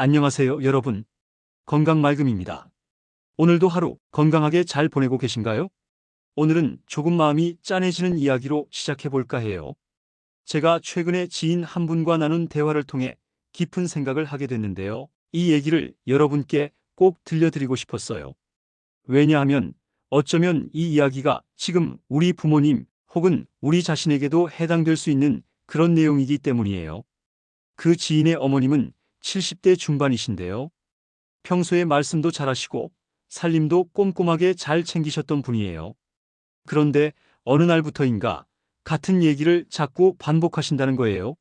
안녕하세요, 여러분. 건강말금입니다. 오늘도 하루 건강하게 잘 보내고 계신가요? 오늘은 조금 마음이 짠해지는 이야기로 시작해볼까 해요. 제가 최근에 지인 한 분과 나눈 대화를 통해 깊은 생각을 하게 됐는데요. 이 얘기를 여러분께 꼭 들려드리고 싶었어요. 왜냐하면 어쩌면 이 이야기가 지금 우리 부모님 혹은 우리 자신에게도 해당될 수 있는 그런 내용이기 때문이에요. 그 지인의 어머님은 70대 중반이신데요. 평소에 말씀도 잘하시고 살림도 꼼꼼하게 잘 챙기셨던 분이에요. 그런데 어느 날부터인가 같은 얘기를 자꾸 반복하신다는 거예요.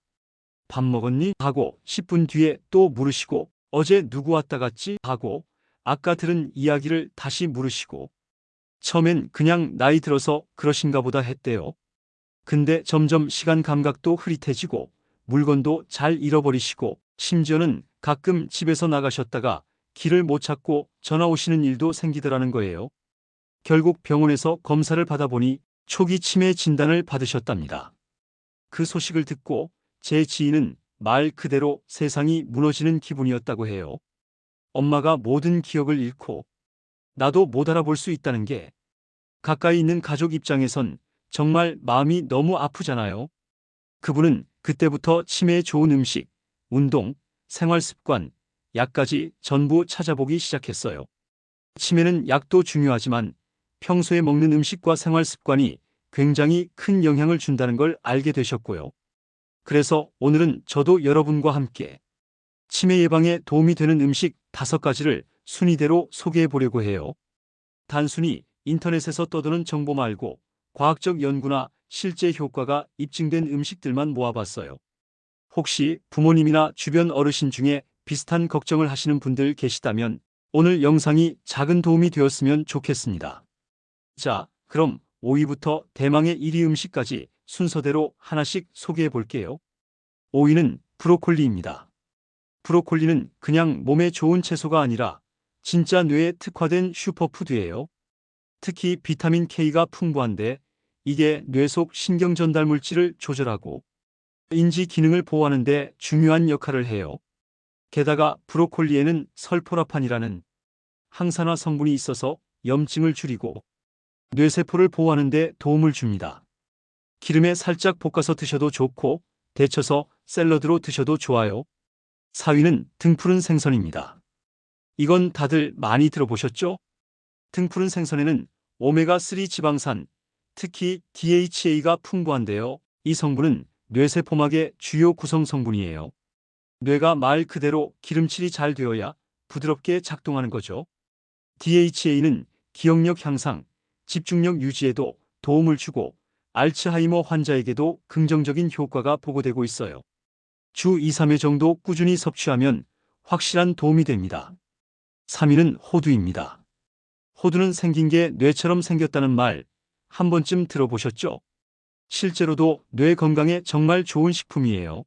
밥 먹었니? 하고 10분 뒤에 또 물으시고 어제 누구 왔다 갔지? 하고 아까 들은 이야기를 다시 물으시고 처음엔 그냥 나이 들어서 그러신가 보다 했대요. 근데 점점 시간 감각도 흐릿해지고 물건도 잘 잃어버리시고 심지어는 가끔 집에서 나가셨다가 길을 못 찾고 전화 오시는 일도 생기더라는 거예요. 결국 병원에서 검사를 받아보니 초기 치매 진단을 받으셨답니다. 그 소식을 듣고 제 지인은 말 그대로 세상이 무너지는 기분이었다고 해요. 엄마가 모든 기억을 잃고 나도 못 알아볼 수 있다는 게 가까이 있는 가족 입장에선 정말 마음이 너무 아프잖아요. 그분은 그때부터 치매에 좋은 음식, 운동, 생활 습관, 약까지 전부 찾아보기 시작했어요. 치매는 약도 중요하지만 평소에 먹는 음식과 생활 습관이 굉장히 큰 영향을 준다는 걸 알게 되셨고요. 그래서 오늘은 저도 여러분과 함께 치매 예방에 도움이 되는 음식 다섯 가지를 순위대로 소개해 보려고 해요. 단순히 인터넷에서 떠도는 정보 말고 과학적 연구나 실제 효과가 입증된 음식들만 모아봤어요. 혹시 부모님이나 주변 어르신 중에 비슷한 걱정을 하시는 분들 계시다면 오늘 영상이 작은 도움이 되었으면 좋겠습니다. 자, 그럼 5위부터 대망의 1위 음식까지 순서대로 하나씩 소개해 볼게요. 5위는 브로콜리입니다. 브로콜리는 그냥 몸에 좋은 채소가 아니라 진짜 뇌에 특화된 슈퍼푸드예요. 특히 비타민 K가 풍부한데 이게 뇌 속 신경 전달 물질을 조절하고 인지 기능을 보호하는 데 중요한 역할을 해요. 게다가 브로콜리에는 설포라판이라는 항산화 성분이 있어서 염증을 줄이고 뇌세포를 보호하는 데 도움을 줍니다. 기름에 살짝 볶아서 드셔도 좋고 데쳐서 샐러드로 드셔도 좋아요. 4위는 등푸른 생선입니다. 이건 다들 많이 들어보셨죠? 등푸른 생선에는 오메가3 지방산, 특히 DHA가 풍부한데요. 이 성분은 뇌세포막의 주요 구성 성분이에요. 뇌가 말 그대로 기름칠이 잘 되어야 부드럽게 작동하는 거죠. DHA는 기억력 향상, 집중력 유지에도 도움을 주고 알츠하이머 환자에게도 긍정적인 효과가 보고되고 있어요. 주 2, 3회 정도 꾸준히 섭취하면 확실한 도움이 됩니다. 3위는 호두입니다. 호두는 생긴 게 뇌처럼 생겼다는 말 한 번쯤 들어보셨죠? 실제로도 뇌 건강에 정말 좋은 식품이에요.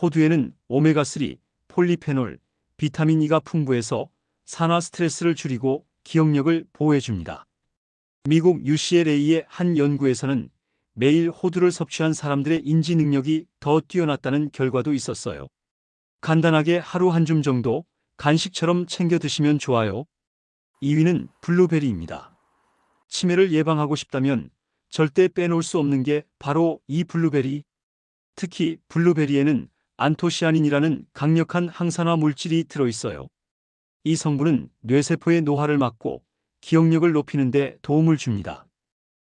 호두에는 오메가3, 폴리페놀, 비타민 E가 풍부해서 산화 스트레스를 줄이고 기억력을 보호해줍니다. 미국 UCLA의 한 연구에서는 매일 호두를 섭취한 사람들의 인지 능력이 더 뛰어났다는 결과도 있었어요. 간단하게 하루 한 줌 정도 간식처럼 챙겨 드시면 좋아요. 2위는 블루베리입니다. 치매를 예방하고 싶다면 절대 빼놓을 수 없는 게 바로 이 블루베리. 특히 블루베리에는 안토시아닌이라는 강력한 항산화 물질이 들어있어요. 이 성분은 뇌세포의 노화를 막고 기억력을 높이는 데 도움을 줍니다.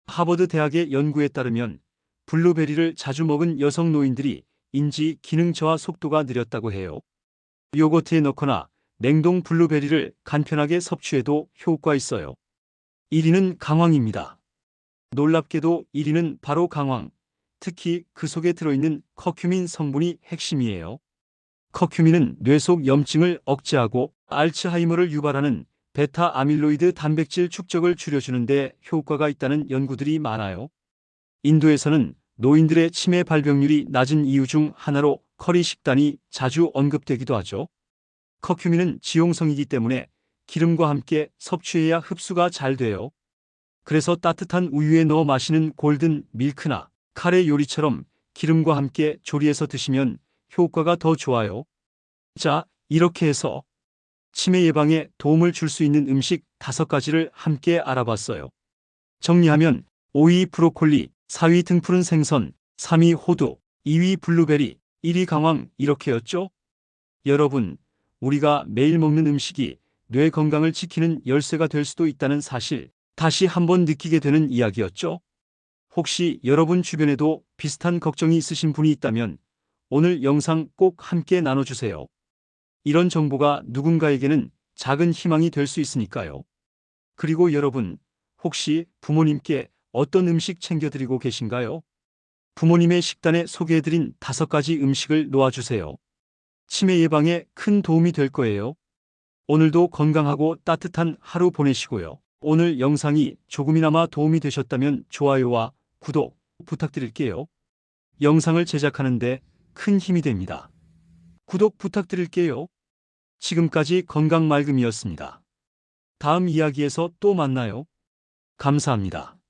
하버드 대학의 연구에 따르면 블루베리를 자주 먹은 여성 노인들이 인지 기능 저하 속도가 느렸다고 해요. 요거트에 넣거나 냉동 블루베리를 간편하게 섭취해도 효과 있어요. 1위는 강황입니다. 놀랍게도 1위는 바로 강황, 특히 그 속에 들어있는 커큐민 성분이 핵심이에요. 커큐민은 뇌 속 염증을 억제하고 알츠하이머를 유발하는 베타 아밀로이드 단백질 축적을 줄여주는 데 효과가 있다는 연구들이 많아요. 인도에서는 노인들의 치매 발병률이 낮은 이유 중 하나로 커리 식단이 자주 언급되기도 하죠. 커큐민은 지용성이기 때문에 기름과 함께 섭취해야 흡수가 잘 돼요. 그래서 따뜻한 우유에 넣어 마시는 골든 밀크나 카레 요리처럼 기름과 함께 조리해서 드시면 효과가 더 좋아요. 자, 이렇게 해서 치매 예방에 도움을 줄 수 있는 음식 다섯 가지를 함께 알아봤어요. 정리하면 5위 브로콜리, 4위 등푸른 생선, 3위 호두, 2위 블루베리, 1위 강황 이렇게였죠? 여러분, 우리가 매일 먹는 음식이 뇌 건강을 지키는 열쇠가 될 수도 있다는 사실 다시 한번 느끼게 되는 이야기였죠? 혹시 여러분 주변에도 비슷한 걱정이 있으신 분이 있다면 오늘 영상 꼭 함께 나눠주세요. 이런 정보가 누군가에게는 작은 희망이 될 수 있으니까요. 그리고 여러분, 혹시 부모님께 어떤 음식 챙겨드리고 계신가요? 부모님의 식단에 소개해드린 다섯 가지 음식을 놓아주세요. 치매 예방에 큰 도움이 될 거예요. 오늘도 건강하고 따뜻한 하루 보내시고요. 오늘 영상이 조금이나마 도움이 되셨다면 좋아요와 구독 부탁드릴게요. 영상을 제작하는데 큰 힘이 됩니다. 구독 부탁드릴게요. 지금까지 건강말금이었습니다. 다음 이야기에서 또 만나요. 감사합니다.